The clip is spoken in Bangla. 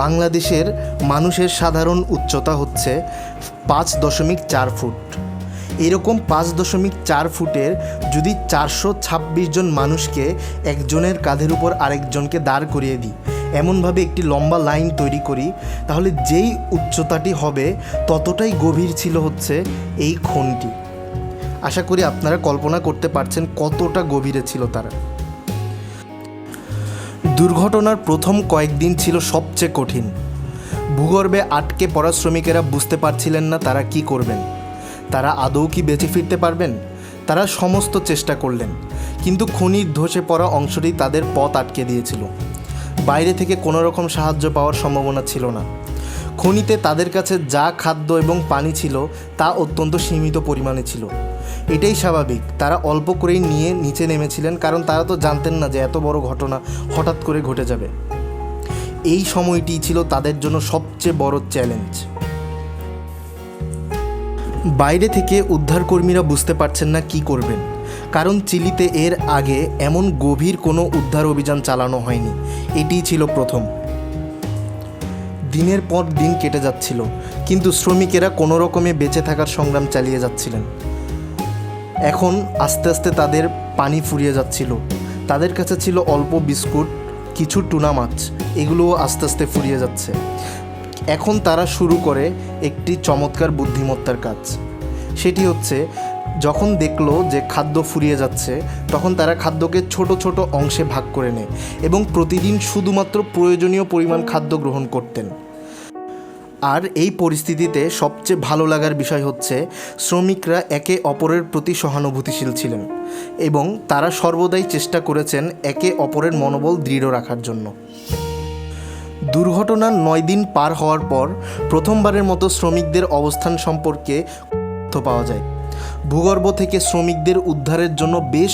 বাংলাদেশের মানুষের সাধারণ উচ্চতা হচ্ছে পাঁচ দশমিক চার ফুট। এরকম পাঁচ দশমিক চার ফুটের যদি চারশো ছাব্বিশ জন মানুষকে একজনের কাঁধের উপর আরেকজনকে দাঁড় করিয়ে দিই, এমনভাবে একটি লম্বা লাইন তৈরি করি, তাহলে যেই উচ্চতাটি হবে ততটাই গভীর ছিল হচ্ছে এই খনটি। আশা করি আপনারা কল্পনা করতে পারছেন কতটা গভীরে ছিল তারা। দুর্ঘটনার প্রথম কয়েকদিন ছিল সবচেয়ে কঠিন। ভূগর্ভে আটকে পড়া শ্রমিকেরা বুঝতে পারছিলেন না তারা কি করবেন। তারা আদৌ কি বেঁচে ফিরতে পারবেন? তারা সমস্ত চেষ্টা করলেন, কিন্তু খনির ধসে পড়া অংশটি তাদের পথ আটকে দিয়েছিল। বাইরে থেকে কোনো রকম সাহায্য পাওয়ার সম্ভাবনা ছিল না। খনিতে তাদের কাছে যা খাদ্য এবং পানি ছিল তা অত্যন্ত সীমিত পরিমাণে ছিল। এটাই স্বাভাবিক। তারা অল্প করেই নিয়ে নিচে নেমেছিলেন, কারণ তারা তো জানতেন না যে এত বড় ঘটনা হঠাৎ করে ঘটে যাবে। এই সময়টি ছিল তাদের জন্য সবচেয়ে বড় চ্যালেঞ্জ। বাইরে থেকে উদ্ধারকর্মীরা বুঝতে পারছেন না কি করবেন। কারণ চিলিতে এর আগে এমন গভীর কোনো উদ্ধার অভিযান চালানো হয়নি। এটিই ছিল প্রথম। দিনের পর দিন কেটে যাচ্ছিল, কিন্তু শ্রমিকেরা কোনো রকমে বেঁচে থাকার সংগ্রাম চালিয়ে যাচ্ছিলেন। এখন আস্তে আস্তে তাদের পানি ফুরিয়ে যাচ্ছিল। তাদের কাছে ছিল অল্প বিস্কুট, কিছু টুনা মাছ, এগুলোও আস্তে আস্তে ফুরিয়ে যাচ্ছে। এখন তারা শুরু করে একটি চমৎকার বুদ্ধিমত্তার কাজ। সেটি হচ্ছে যখন দেখল যে খাদ্য ফুরিয়ে যাচ্ছে, তখন তারা খাদ্যকে ছোট ছোট অংশে ভাগ করে নেয় এবং প্রতিদিন শুধুমাত্র প্রয়োজনীয় পরিমাণ খাদ্য গ্রহণ করতেন। আর এই পরিস্থিতিতে সবচেয়ে ভালো লাগার বিষয় হচ্ছে, শ্রমিকরা একে অপরের প্রতি সহানুভূতিশীল ছিলেন এবং তারা সর্বদাই চেষ্টা করেছেন একে অপরের মনোবল দৃঢ় রাখার জন্য। দুর্ঘটনার নয় দিন পার হওয়ার পর প্রথমবারের মতো শ্রমিকদের অবস্থান সম্পর্কে তথ্য পাওয়া যায়। ভূগর্ভ থেকে শ্রমিকদের উদ্ধারের জন্য বেশ